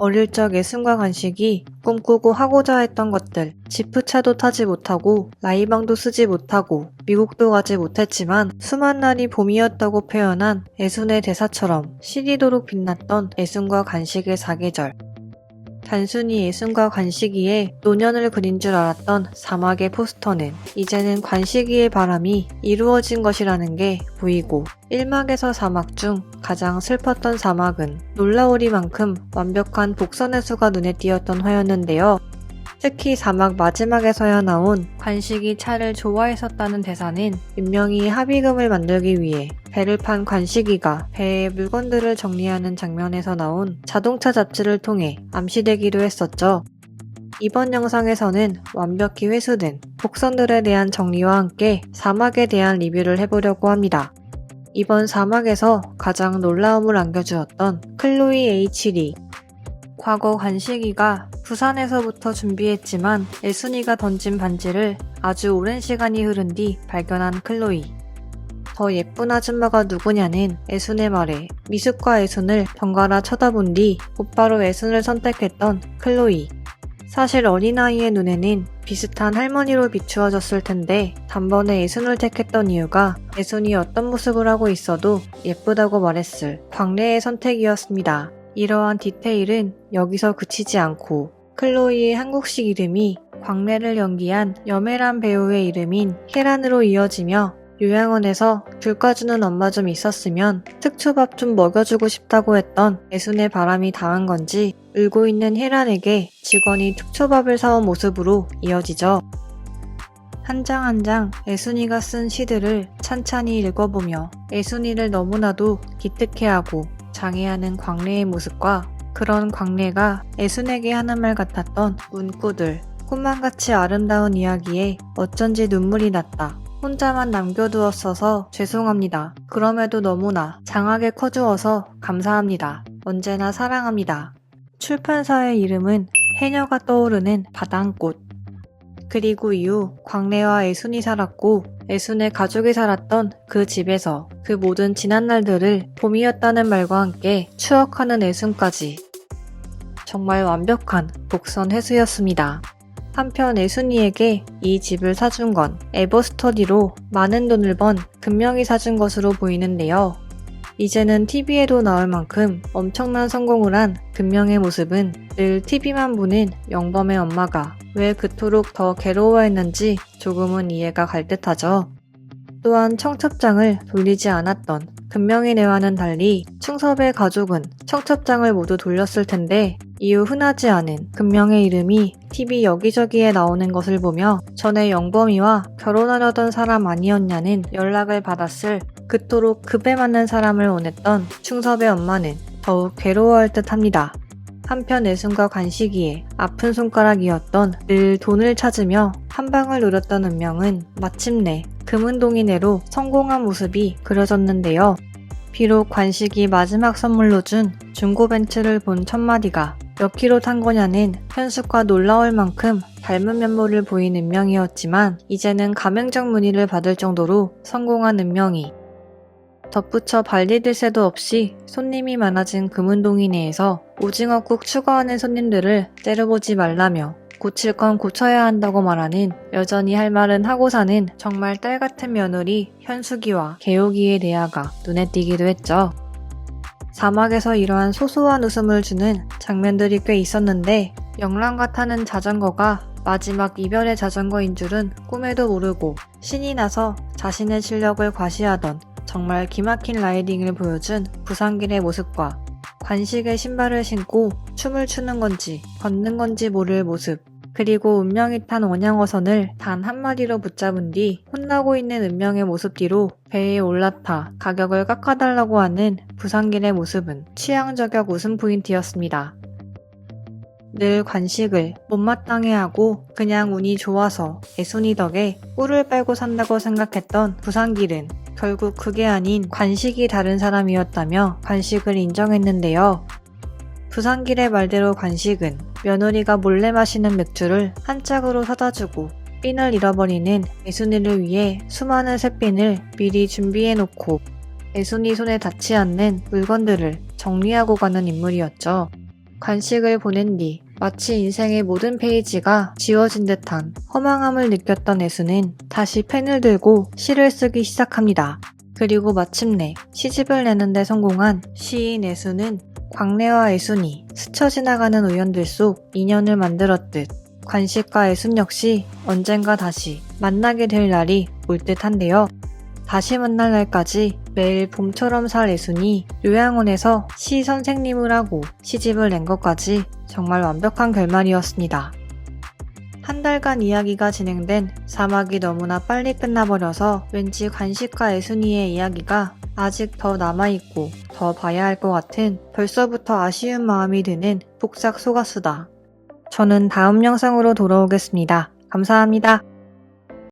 어릴 적 애순과 간식이 꿈꾸고 하고자 했던 것들, 지프차도 타지 못하고 라이방도 쓰지 못하고 미국도 가지 못했지만 수만 날이 봄이었다고 표현한 애순의 대사처럼 시리도록 빛났던 애순과 간식의 사계절. 단순히 애순과 관식이의 노년을 그린 줄 알았던 사막의 포스터는 이제는 관식이의 바람이 이루어진 것이라는 게 보이고 1막에서 사막 중 가장 슬펐던 사막은 놀라우리만큼 완벽한 복선의 수가 눈에 띄었던 화였는데요. 특히 사막 마지막에서야 나온 관식이 차를 좋아했었다는 대사는 분명히 합의금을 만들기 위해 배를 판 관식이가 배에 물건들을 정리하는 장면에서 나온 자동차 잡지를 통해 암시되기도 했었죠. 이번 영상에서는 완벽히 회수된 복선들에 대한 정리와 함께 사막에 대한 리뷰를 해보려고 합니다. 이번 사막에서 가장 놀라움을 안겨주었던 클로이 H.리 과거 관식이가 부산에서부터 준비했지만 애순이가 던진 반지를 아주 오랜 시간이 흐른 뒤 발견한 클로이. 더 예쁜 아줌마가 누구냐는 애순의 말에 미숙과 애순을 번갈아 쳐다본 뒤 곧바로 애순을 선택했던 클로이. 사실 어린아이의 눈에는 비슷한 할머니로 비추어졌을 텐데 단번에 애순을 택했던 이유가 애순이 어떤 모습을 하고 있어도 예쁘다고 말했을 광래의 선택이었습니다. 이러한 디테일은 여기서 그치지 않고 클로이의 한국식 이름이 광래를 연기한 여메란 배우의 이름인 헤란으로 이어지며 요양원에서 귤 까주는 엄마 좀 있었으면 특초밥 좀 먹여주고 싶다고 했던 애순의 바람이 당한 건지 울고 있는 헤란에게 직원이 특초밥을 사온 모습으로 이어지죠. 한장 한 장 애순이가 쓴 시들을 찬찬히 읽어보며 애순이를 너무나도 기특해하고 장애하는 광래의 모습과 그런 광래가 애순에게 하는 말 같았던 문구들 꿈만같이 아름다운 이야기에 어쩐지 눈물이 났다. 혼자만 남겨두었어서 죄송합니다. 그럼에도 너무나 장하게 커주어서 감사합니다. 언제나 사랑합니다. 출판사의 이름은 해녀가 떠오르는 바당꽃. 그리고 이후 광래와 애순이 살았고 애순의 가족이 살았던 그 집에서 그 모든 지난 날들을 봄이었다는 말과 함께 추억하는 애순까지 정말 완벽한 복선 회수였습니다. 한편 애순이에게 이 집을 사준 건 에버스터디로 많은 돈을 번 금명이 사준 것으로 보이는데요. 이제는 TV에도 나올 만큼 엄청난 성공을 한 금명의 모습은 늘 TV만 보는 영범의 엄마가 왜 그토록 더 괴로워했는지 조금은 이해가 갈 듯하죠. 또한 청첩장을 돌리지 않았던 금명이네와는 달리 충섭의 가족은 청첩장을 모두 돌렸을 텐데 이후 흔하지 않은 금명의 이름이 TV 여기저기에 나오는 것을 보며 전에 영범이와 결혼하려던 사람 아니었냐는 연락을 받았을 그토록 급에 맞는 사람을 원했던 충섭의 엄마는 더욱 괴로워할 듯 합니다. 한편 애순과 관식이의 아픈 손가락이었던 늘 돈을 찾으며 한 방을 노렸던 운명은 마침내 금은동이네로 성공한 모습이 그려졌는데요. 비록 관식이 마지막 선물로 준 중고 벤츠를 본 첫마디가 몇 킬로 탄 거냐는 현숙과 놀라울 만큼 닮은 면모를 보인 운명이었지만 이제는 가맹적 문의를 받을 정도로 성공한 운명이 덧붙여 발디딜 새도 없이 손님이 많아진 금은동이 내에서 오징어국 추가하는 손님들을 째려보지 말라며 고칠 건 고쳐야 한다고 말하는 여전히 할 말은 하고 사는 정말 딸 같은 며느리 현숙이와 개옥이의 대화가 눈에 띄기도 했죠. 사막에서 이러한 소소한 웃음을 주는 장면들이 꽤 있었는데 영랑과 타는 자전거가 마지막 이별의 자전거인 줄은 꿈에도 모르고 신이 나서 자신의 실력을 과시하던 정말 기막힌 라이딩을 보여준 부산길의 모습과 관식의 신발을 신고 춤을 추는 건지 걷는 건지 모를 모습 그리고 운명이 탄 원양어선을 단 한마디로 붙잡은 뒤 혼나고 있는 운명의 모습 뒤로 배에 올라타 가격을 깎아달라고 하는 부산길의 모습은 취향 저격 웃음 포인트였습니다. 늘 관식을 못마땅해 하고 그냥 운이 좋아서 애순이 덕에 꿀을 빨고 산다고 생각했던 부산길은 결국 그게 아닌 관식이 다른 사람이었다며 관식을 인정했는데요. 부산길의 말대로 관식은 며느리가 몰래 마시는 맥주를 한 짝으로 사다 주고 핀을 잃어버리는 애순이를 위해 수많은 새핀을 미리 준비해 놓고 애순이 손에 닿지 않는 물건들을 정리하고 가는 인물이었죠. 관식을 보낸 뒤 마치 인생의 모든 페이지가 지워진 듯한 허망함을 느꼈던 애수는 다시 펜을 들고 시를 쓰기 시작합니다. 그리고 마침내 시집을 내는데 성공한 시인 애수는 광래와 애순이 스쳐 지나가는 우연들 속 인연을 만들었듯 관식과 애순 역시 언젠가 다시 만나게 될 날이 올 듯한데요. 다시 만날 날까지 매일 봄처럼 살 애순이 요양원에서 시 선생님을 하고 시집을 낸 것까지 정말 완벽한 결말이었습니다. 한 달간 이야기가 진행된 사막이 너무나 빨리 끝나버려서 왠지 관식과 애순이의 이야기가 아직 더 남아있고 더 봐야 할 것 같은 벌써부터 아쉬운 마음이 드는 복작 소가수다. 저는 다음 영상으로 돌아오겠습니다. 감사합니다.